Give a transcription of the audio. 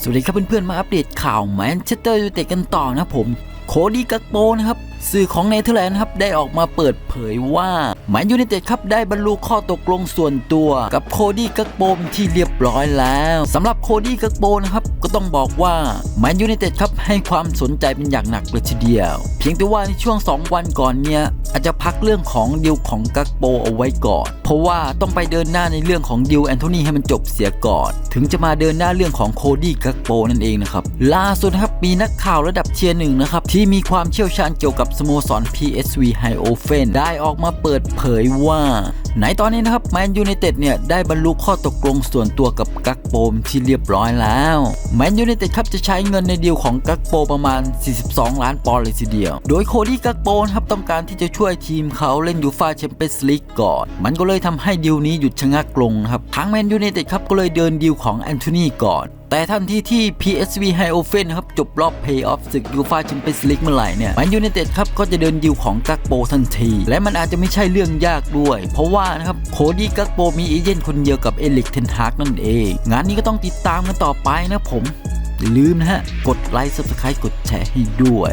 สวัสดีครับเพื่อนๆ มาอัปเดตข่าวแมนเชสเตอร์ยูไนเต็ดกันต่อนะผม โคดี้กักโปนะครับ สื่อของเนเธอร์แลนด์ครับได้ออกมาเปิดเผยว่าแมนยูไนเต็ดครับได้บรรลุข้อตกลงส่วนตัวกับโคดี้กักโปเป็นที่เรียบร้อยแล้วสำหรับโคดี้กักโปนะครับก็ต้องบอกว่าแมนยูไนเต็ดครับให้ความสนใจเป็นอย่างหนักเลยทีเดียว เพียงแต่ว่าในช่วง 2 วันก่อนเนี่ยอาจจะพักเรื่องของดิวของกักโปเอาไว้ก่อน ราะว่าต้องไปเดินหน้าในเรื่องของดิวแอนโทนีให้มันจบเสียก่อน ถึงจะมาเดินหน้าเรื่องของโคดี้กักโปนั่นเองนะครับล่าสุดครับมีนักข่าวระดับเทียร์หนึ่งนะครับที่มีความเชี่ยวชาญเกี่ยวกับสโมสร PSV h i o f e n ได้ออกมาเปิดเผยว่า ในตอนนี้นะครับแมนยูไนเต็ดเนี่ยได้บรรลุข้อตกลงส่วนตัวกับกักโปมที่เรียบร้อยแล้วแมนยูไนเต็ดครับจะใช้เงินในเดีลของกักโปประมาณ 42 ล้านปอนด์เลยทีเดียว โดยโคดี้กักโปนะครับต้องการที่จะช่วยทีมเขาเล่นยูฟาแชมเปี้ยนส์ลีกก่อน มันก็เลยทำให้ดีลนี้หยุดชะงักลงนะครับทางแมนยูไนเต็ดครับก็เลยเดินดีลของแอนโทนีก่อน แต่ทันทีที่ PSV h i o f e n นครับจบรอบเพย์ออฟศึกยูฟาแชมเปี้ยนส์ลีกเมื่อไหร่เนี่ยแมนยูไนเต็ดครับก็จะเดินดิวของกักโปทันที และมันอาจจะไม่ใช่เรื่องยากด้วย เพราะว่านะครับโคดี้กักโปมีเอเจนต์คนเดียวกับเอลิกเทนฮากนั่นเอง งานนี้ก็ต้องติดตามกันต่อไปนะผมอย่าลืมนะฮะ กดไลค์ Subscribe กดแชร์ให้ด้วย